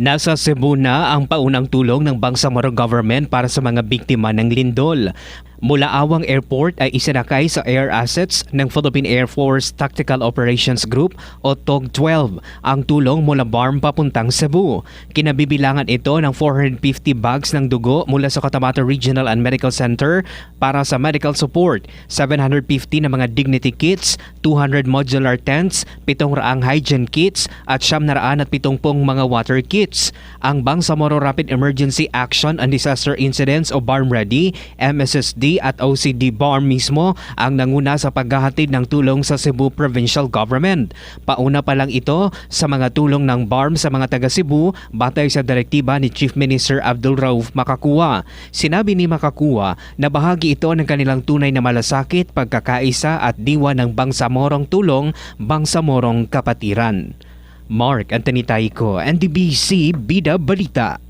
Nasa Cebu na ang paunang tulong ng Bangsamoro Government para sa mga biktima ng lindol. Mula Awang Airport ay isinakay sa air assets ng Philippine Air Force Tactical Operations Group o TOG-12 ang tulong mula BARM papuntang Cebu. Kinabibilangan ito ng 450 bags ng dugo mula sa Cotabato Regional and Medical Center para sa medical support, 750 na mga dignity kits, 200 modular tents, 700 hygiene kits at 770 mga water kits. Ang Bangsamoro Rapid Emergency Action and Disaster Incidents o BARM Ready, MSSD at OCD BARM mismo ang nanguna sa paghahatid ng tulong sa Cebu Provincial Government. Pauna pa lang ito sa mga tulong ng BARM sa mga taga Cebu batay sa direktiba ni Chief Minister Abdul Rauf Makakua. Sinabi ni Makakua na bahagi ito ng kanilang tunay na malasakit, pagkakaisa at diwa ng Bangsamorong Tulong, Bangsamorong Kapatiran. Mark Anthony Taiko, NDBC Bida Balita.